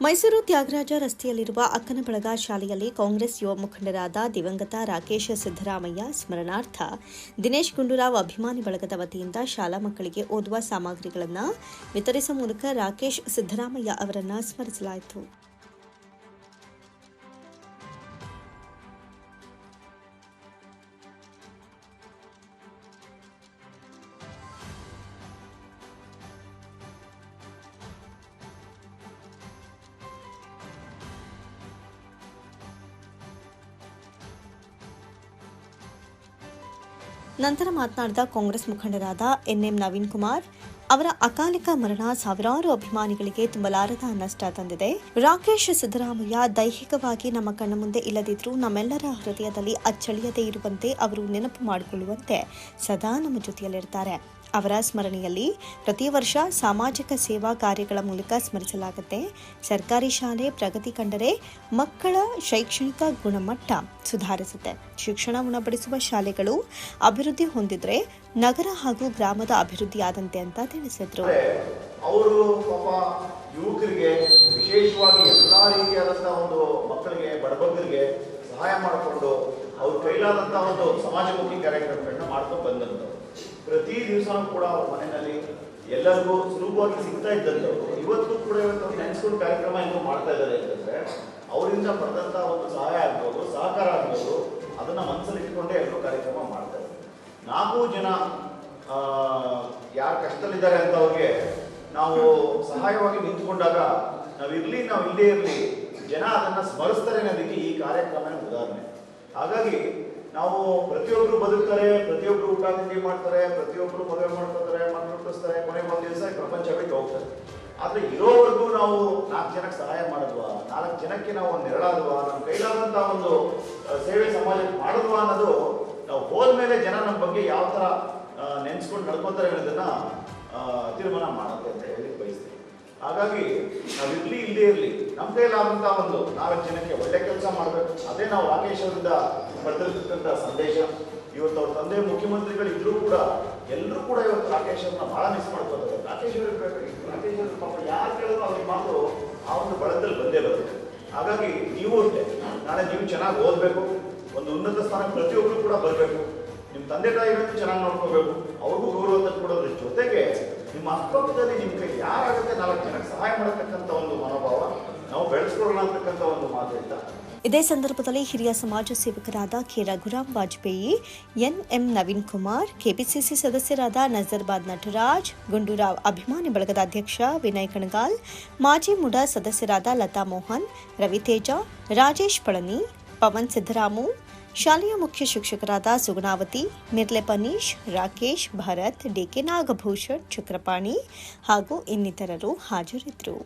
ಮೈಸೂರು ತ್ಯಾಗರಾಜ ರಸ್ತೆಯಲ್ಲಿರುವ ಅಕ್ಕನ ಬಳಗ ಶಾಲೆಯಲ್ಲಿ ಕಾಂಗ್ರೆಸ್ ಯುವ ಮುಖಂಡರಾದ ದಿವಂಗತ ರಾಕೇಶ್ ಸಿದ್ದರಾಮಯ್ಯ ಸ್ಮರಣಾರ್ಥ ದಿನೇಶ್ ಗುಂಡೂರಾವ್ ಅಭಿಮಾನಿ ಬಳಗದ ವತಿಯಿಂದ ಶಾಲಾ ಮಕ್ಕಳಿಗೆ ಓದುವ ಸಾಮಗ್ರಿಗಳನ್ನು ವಿತರಿಸುವ ಮೂಲಕ ರಾಕೇಶ್ ಸಿದ್ದರಾಮಯ್ಯ ಅವರನ್ನು ಸ್ಮರಿಸಲಾಯಿತು. ನಂತರ ಮಾತನಾಡಿದ ಕಾಂಗ್ರೆಸ್ ಮುಖಂಡರಾದ ಎನ್ಎಂ ನವೀನ್ ಕುಮಾರ್, ಅವರ ಅಕಾಲಿಕ ಮರಣ ಸಾವಿರಾರು ಅಭಿಮಾನಿಗಳಿಗೆ ತುಂಬಲಾರದ ನಷ್ಟ ತಂದಿದೆ. ರಾಕೇಶ್ ಸಿದ್ದರಾಮಯ್ಯ ದೈಹಿಕವಾಗಿ ನಮ್ಮ ಕಣ್ಣ ಮುಂದೆ ಇಲ್ಲದಿದ್ರೂ ನಮ್ಮೆಲ್ಲರ ಹೃದಯದಲ್ಲಿ ಅಚ್ಚಳಿಯದೇ ಇರುವಂತೆ ಅವರು ನೆನಪು ಮಾಡಿಕೊಳ್ಳುವಂತೆ ಸದಾ ನಮ್ಮ ಜೊತೆಯಲ್ಲಿರ್ತಾರೆ. ಅವರ ಸ್ಮರಣೆಯಲ್ಲಿ ಪ್ರತಿ ವರ್ಷ ಸಾಮಾಜಿಕ ಸೇವಾ ಕಾರ್ಯಗಳ ಮೂಲಕ ಸ್ಮರಿಸಲಾಗುತ್ತೆ. ಸರ್ಕಾರಿ ಶಾಲೆ ಪ್ರಗತಿ ಕಂಡರೆ ಮಕ್ಕಳ ಶೈಕ್ಷಣಿಕ ಗುಣಮಟ್ಟ ಸುಧಾರಿಸುತ್ತೆ. ಶಿಕ್ಷಣ ಉಣಬಡಿಸುವ ಶಾಲೆಗಳು ಅಭಿವೃದ್ಧಿ ಹೊಂದಿದ್ರೆ ನಗರ ಹಾಗೂ ಗ್ರಾಮದ ಅಭಿವೃದ್ಧಿ ಆದಂತೆ ಅಂತ ತಿಳಿಸಿದ್ರು. ಅವರು ಪಾಪ ಯುವಕರಿಗೆ ವಿಶೇಷವಾಗಿ ಎಲ್ಲಾ ರೀತಿಯಾದಂತಹ ಒಂದು ಮಕ್ಕಳಿಗೆ, ಬಡಬಗ್ಗರಿಗೆ ಸಹಾಯ ಮಾಡಿಕೊಂಡು ಅವ್ರ ಕೈಲಾದಂತಹ ಒಂದು ಸಮಾಜಮುಖಿ ಕಾರ್ಯಕ್ರಮಗಳನ್ನ ಮಾಡ್ಕೊಂಡು ಬಂದಂಥವ್ರು. ಪ್ರತಿ ದಿವಸನೂ ಕೂಡ ಅವ್ರ ಮನೆಯಲ್ಲಿ ಎಲ್ಲರಿಗೂ ಸುಲಭವಾಗಿ ಸಿಗ್ತಾ ಇದ್ದಂಥವ್ರು ಇವತ್ತು ಕೂಡ ಇವತ್ತು ನೆನೆಸ್ಕೊಂಡು ಕಾರ್ಯಕ್ರಮ ಇನ್ನೂ ಮಾಡ್ತಾ ಇದ್ದಾರೆ ಅಂತಂದ್ರೆ, ಅವರಿಂದ ಪಡೆದಂತಹ ಒಂದು ಸಹಾಯ ಆಗ್ಬೋದು, ಸಹಕಾರ ಆಗ್ಬೋದು, ಅದನ್ನ ಮನಸ್ಸಲ್ಲಿ ಇಟ್ಕೊಂಡೇ ಎಲ್ಲರೂ ಕಾರ್ಯಕ್ರಮ ಮಾಡ್ತಾ ಇದ್ದಾರೆ. ನಾಲ್ಕು ಜನ ಯಾರು ಕಷ್ಟದಲ್ಲಿದ್ದಾರೆ ಅಂತ ಅವ್ರಿಗೆ ನಾವು ಸಹಾಯವಾಗಿ ನಿಂತ್ಕೊಂಡಾಗ ನಾವು ಇರ್ಲಿ ನಾವು ಇಲ್ಲೇ ಇರಲಿ, ಜನ ಅದನ್ನ ಸ್ಮರಿಸ್ತಾರೆ ಅನ್ನೋದಕ್ಕೆ ಈ ಕಾರ್ಯಕ್ರಮ ಉದಾಹರಣೆ. ಹಾಗಾಗಿ ನಾವು ಪ್ರತಿಯೊಬ್ಬರು ಬದುಕ್ತಾರೆ ಪ್ರತಿಯೊಬ್ಬರು ಊಟ ತಿಂಡಿ ಮಾಡ್ತಾರೆ ಪ್ರತಿಯೊಬ್ಬರು ಮದುವೆ ಮಾಡ್ಕೊತಾರೆ ಮಕ್ಕಳು ಹುಟ್ಟಿಸ್ತಾರೆ ಕೊನೆ ಒಂದು ದಿವಸ ಪ್ರಪಂಚ ಬಿಟ್ಟು ಹೋಗ್ತಾರೆ ಆದ್ರೆ ಇರೋವರೆಗೂ ನಾವು ನಾಲ್ಕು ಜನಕ್ಕೆ ಸಹಾಯ ಮಾಡಿದ್ವಾ? ನಾಲ್ಕು ಜನಕ್ಕೆ ನಾವು ಒಂದು ನೆರಳಾದ್ವಾ? ನಮ್ಮ ಕೈಲಾದಂತ ಒಂದು ಸೇವೆ ಸಮಾಜಕ್ಕೆ ಮಾಡಿದ್ವಾ ಅನ್ನೋದು ನಾವು ಹೋದ್ಮೇಲೆ ಜನ ನಮ್ಮ ಬಗ್ಗೆ ಯಾವ ತರ ನೆನ್ಸ್ಕೊಂಡು ನಡ್ಕೊತಾರೆ ಅನ್ನೋದನ್ನ ತೀರ್ಮಾನ ಮಾಡುತ್ತೆ ಅಂತ ಹೇಳಿ ಬಯಸ್ತೀವಿ ಹಾಗಾಗಿ ನಾವು ಇರ್ಲಿ ಇಲ್ಲೇ ಇರಲಿ. ನಮ್ಮ ಕೈಲಾದಂತಹ ಒಂದು ನಾಲ್ಕು ಜನಕ್ಕೆ ಒಳ್ಳೆ ಕೆಲಸ ಮಾಡಬೇಕು. ಅದೇ ನಾವು ರಾಕೇಶ್ ಅವರಿಂದ ಪಡೆದಿರ್ತಕ್ಕಂಥ ಸಂದೇಶ. ಇವತ್ತು ಅವ್ರ ತಂದೆ ಮುಖ್ಯಮಂತ್ರಿಗಳು ಇದ್ರೂ ಕೂಡ ಎಲ್ಲರೂ ಕೂಡ ಇವತ್ತು ರಾಕೇಶ್ ಅವ್ರನ್ನ ಬಹಳ ಮಿಸ್ ಮಾಡ್ಕೋತಾರೆ. ರಾಕೇಶ್ ಬೇಕಾಗಿತ್ತು ರಾಕೇಶ್ ಅವ್ರ ಪಾಪ ಯಾರು ಕೇಳಿದ್ರು ಅವ್ರಿಗೆ ಮಾತು ಆ ಒಂದು ಬಳದಲ್ಲಿ ಬಂದೇ ಬರುತ್ತೆ. ಹಾಗಾಗಿ ನೀವು ಅಷ್ಟೇ ನಾಳೆ ನೀವು ಚೆನ್ನಾಗಿ ಓದಬೇಕು. ಒಂದು ಉನ್ನತ ಸ್ಥಾನಕ್ಕೆ ಪ್ರತಿಯೊಬ್ಬರು ಕೂಡ ಬರಬೇಕು. ನಿಮ್ಮ ತಂದೆ ತಾಯಿಗಳನ್ನು ಚೆನ್ನಾಗಿ ನೋಡ್ಕೋಬೇಕು. ಅವ್ರಿಗೂ ಗೌರವ ಕೊಡೋದ್ರ ಜೊತೆಗೆ ನಿಮ್ಮ ಅಕ್ಕಪಕ್ಕದಲ್ಲಿ ನಿಮ್ಮ ಕೈ ಯಾರಾಗುತ್ತೆ ನಾಲ್ಕು ಜನಕ್ಕೆ ಸಹಾಯ ಮಾಡತಕ್ಕಂಥ ಇದೇ ಸಂದರ್ಭದಲ್ಲಿ ಹಿರಿಯ ಸಮಾಜ ಸೇವಕರಾದ K Raghuram Vajpayee, N M Naveen Kumar, KPCC ಸದಸ್ಯರಾದ ನಜರ್ಬಾದ್ ನಟರಾಜ್, ಗುಂಡೂರಾವ್ ಅಭಿಮಾನಿ ಬಳಗದ ಅಧ್ಯಕ್ಷ ವಿನಯ್ ಕಣಗಾಲ್, ಮಾಜಿ ಮುಡ ಸದಸ್ಯರಾದ ಲತಾ ಮೋಹನ್ ರವಿತೇಜ ರಾಜೇಶ್ ಪಳನಿ, ಪವನ್ ಸಿದ್ದರಾಮು, ಶಾಲೆಯ ಮುಖ್ಯ ಶಿಕ್ಷಕರಾದ ಸುಗುಣಾವತಿ ನಿರ್ಲೆ ಪನೀಶ್, ರಾಕೇಶ್, ಭರತ್ ಡಿಕೆ ನಾಗಭೂಷಣ್, ಚಕ್ರಪಾಣಿ ಹಾಗೂ ಇನ್ನಿತರರು ಹಾಜರಿದ್ದರು.